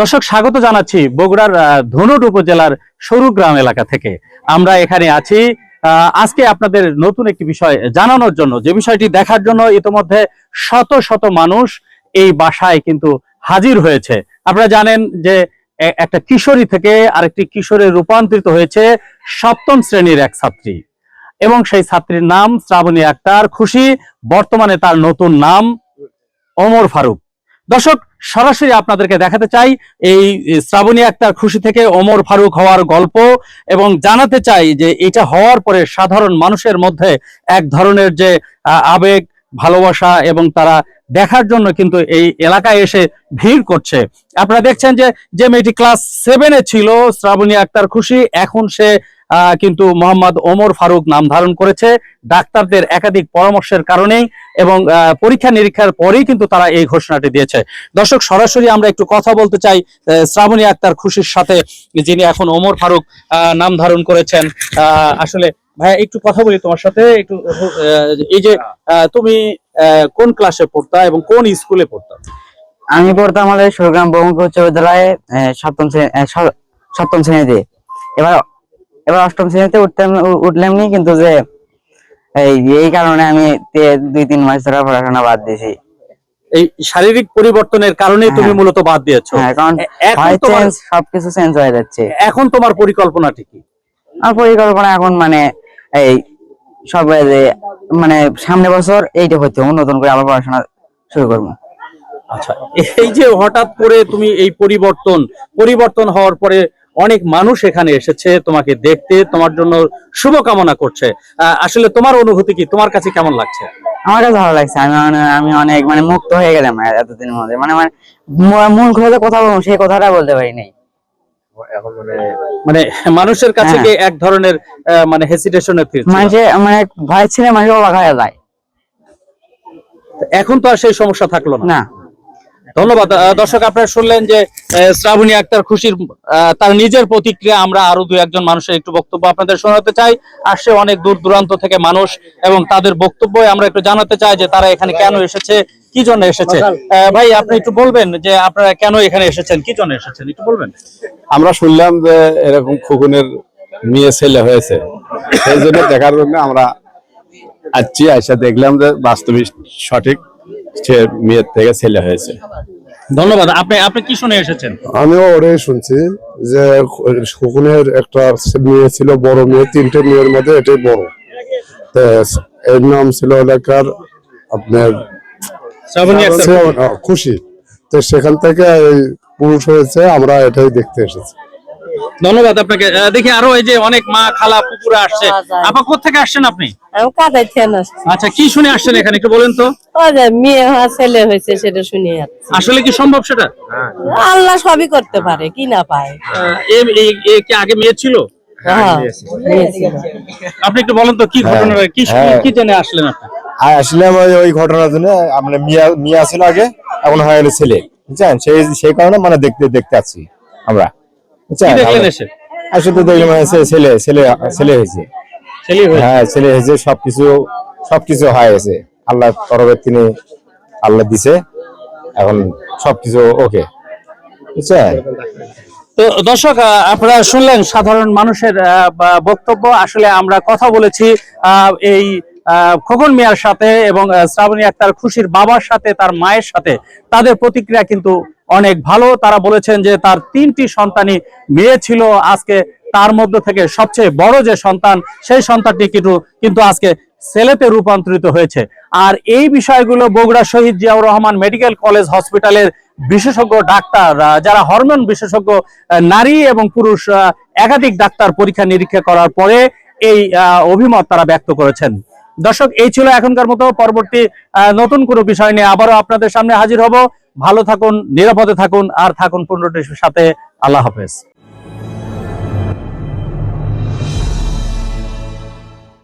দর্শক, স্বাগত জানাচ্ছি বগুড়ার ধনুট উপজেলার সরু গ্রাম এলাকা থেকে। আমরা এখানে আছি আজকে আপনাদের নতুন একটি বিষয় জানানোর জন্য। যে বিষয়টি দেখার জন্য ইতোমধ্যে শত শত মানুষ এই বাসায় কিন্তু হাজির হয়েছে। আপনারা জানেন যে একটা কিশোরী থেকে আরেকটি কিশোরে রূপান্তরিত হয়েছে সপ্তম শ্রেণির এক ছাত্রী। এবং সেই ছাত্রীর নাম শ্রাবণী আক্তার, খুশি, বর্তমানে তার নতুন নাম অমর ফারুক। দর্শক সরাসরি আপনাদেরকে দেখাতে চাই এই শ্রাবণী আক্তার খুশি থেকে ওমর ফারুক হওয়ার গল্প এবং জানাতে চাই যে এটা হওয়ার পরে সাধারণ মানুষের মধ্যে এক ধরনের যে আবেগ, ভালোবাসা এবং তারা দেখার জন্য কিন্তু এই এলাকায় এসে ভিড় করছে। আপনারা দেখছেন যে যে মেয়েটি ক্লাস সেভেনে ছিল, শ্রাবণী আক্তার খুশি, এখন সে কিন্তু মোহাম্মদ ওমর ফারুক নাম ধারণ করেছে। ডাক্তারদের একাধিক পরামর্শের কারণেই এবং পরীক্ষা নিরীক্ষার পরেই কিন্তু তারা এই ঘোষণাটি দিয়েছে। দর্শক, সরাসরি আমরা একটু কথা বলতে চাই শ্রাবণী আক্তার খুশির সাথে, যিনি এখন ওমর ফারুক নাম ধারণ করেছেন। আসলে ভাইয়া, একটু কথা বলি তোমার সাথে, একটু এই যে তুমি কোন ক্লাসে পড়তা এবং কোন স্কুলে পড়তা? আমি পড়তাম আমাদের সুরগ্রাম বহুমুখী উচ্চ বিদ্যালয়ে সপ্তম শ্রেণি সপ্তম শ্রেণীতে। এবার এবার অষ্টম শ্রেণীতে উঠতাম উঠলাম নি কিন্তু যে এই এই কারণে আমি দুই তিন মাস ধরে পড়াশোনা বাদ দিয়েছি। এই শারীরিক পরিবর্তনের কারণে তুমি হ্যাঁ। মূলত বাদ দিয়েছ। হ্যাঁ এখন চেঞ্জ সবকিছু চেঞ্জ হয়ে যাচ্ছে। এখন তোমার পরিকল্পনাটি কি? আমার পরিকল্পনা এখন মানে এই সব যে মানে সামনে বছর এইটা হচ্ছে নতুন করে আবার পড়াশোনা শুরু করব। আচ্ছা এই যে হঠাৎ করে তুমি এই পরিবর্তন পরিবর্তন হওয়ার পরে অনেক মানুষ এখানে এসেছে তোমাকে দেখতে তোমার জন্য শুভকামনা করছে। আসলে তোমার অনুভূতি কি? তোমার কাছে কেমন লাগছে? আমার কাছে ভালো লাগছে। আমি অনে- আমি অনেক মানে মুক্ত হয়ে গেলাম এতদিনের মধ্যে। মানে মানে মু- মন খুলে কথা বলব সেই কথাটা বলতে পারি নাই। মানে মানুষের কাছে হ্যাঁ। কি এক ধরনের আহ, মানে হেসিটেশনে ফিরছে মানুষে মানে ভয় ছিল মানুষ অবাক হয়ে যায়। এখন তো আর সেই সমস্যা থাকল না। না। ধন্যবাদ। দর্শক আপনারা শুনলেন যে শ্রাবণী আক্তার খুশির তার নিজের প্রতিক্রিয়া আমরা আরও দু একজন মানুষের একটু বক্তব্য আপনাদের শোনাতে চাই। আসছে অনেক দূর দূরান্ত থেকে মানুষ এবং তাদের বক্তব্য আমরা একটু জানাতে চাই যে তারা এখানে কেন এসেছে কি জন্য এসেছে? ভাই আপনি একটু বলবেন যে আপনারা কেন এখানে এসেছেন কি জন্য এসেছেন একটু বলবেন? আমরা শুনলাম যে এরকম খোকনের মেয়ে ছেলে হয়েছে। সেই জন্য দেখার জন্য আমরা আসছি আইসা দেখলাম যে বাস্তবিক সঠিক সে মেয়ের থেকে ছেলে হয়েছে। ধন্যবাদ আপনি আপনি কি শুনে এসেছেন? আমিও ওটাই শুনছি যে শকুনের একটা মেয়ে ছিল বড় মেয়ে তিনটে মেয়ের মধ্যে এটাই বড়। তো এর নাম ছিল এলাকার আপনার খুশি। তো সেখান থেকে এই পুরুষ হয়েছে আমরা এটাই দেখতে এসেছি। ধন্যবাদ আপনাকে। আহ, দেখি আরও এই যে অনেক মা খালা পুকুরে আসছে। আপা কোথেকে আসছেন আপনি? আচ্ছা কি শুনে আসছেন এখানে একটু বলেন তো। মেয়ে ছেলে হয়েছে সেটা শুনে আসলে কি সম্ভব সেটা? আল্লাহ সবই করতে পারে কি না পায়। আহ, এ- এ- এ কি আগে মেয়ে ছিল? হ্যাঁ, মেয়ে ছিল। আপনি একটু বলেন তো কি ঘটনা কি হ্যাঁ। কি জেনে আসলেন আপনি? আসলাম ওই ওই ঘটনার জন্য মানে মিয়া মিয়া ছিল আগে এখন হয়ে গেল ছেলে বুঝছেন? সেই সেই কারণে মানে দেখতে দেখতে আছি আমরা। আসলে দেখলাম মানে ছেলে ছেলে ছেলে হয়েছে। হ্যাঁ ছেলে হয়েছে সবকিছু সবকিছু হয়ে গেছে। আল্লাহ তরফে তিনি আল্লাহ দিছে। এখন সবকিছু ওকে। বুঝছেন তো দর্শক আপনারা শুনলেন সাধারণ মানুষের বক্তব্য। আসলে আমরা কথা বলেছি এই খোকন মিয়ার সাথে এবং শ্রাবণী আক্তার খুশির বাবার সাথে তার মায়ের সাথে। তাদের প্রতিক্রিয়া কিন্তু অনেক ভালো। তারা বলেছেন যে তার তিনটি সন্তানই মেয়ে ছিল। আজকে তার মধ্য থেকে সবচেয়ে বড় যে সন্তান, সেই সন্তানটি কিন্তু কিন্তু আজকে ছেলেতে রূপান্তরিত হয়েছে। আর এই বিষয়গুলো বগুড়া শহীদ জিয়াউর রহমান মেডিকেল কলেজ হসপিটালের বিশেষজ্ঞ ডাক্তার যারা হরমোন বিশেষজ্ঞ নারী এবং পুরুষ একাধিক ডাক্তার পরীক্ষা নিরীক্ষা করার পরে এই অভিমত তারা ব্যক্ত করেছেন। দর্শক, এই ছিল এখনকার মতো পরবর্তী নতুন কোনো বিষয় নিয়ে আবারও আপনাদের সামনে হাজির হব। ভালো থাকুন, নিরাপদে থাকুন, আর থাকুন পনেরোটির সাথে। আল্লাহ হাফেজ।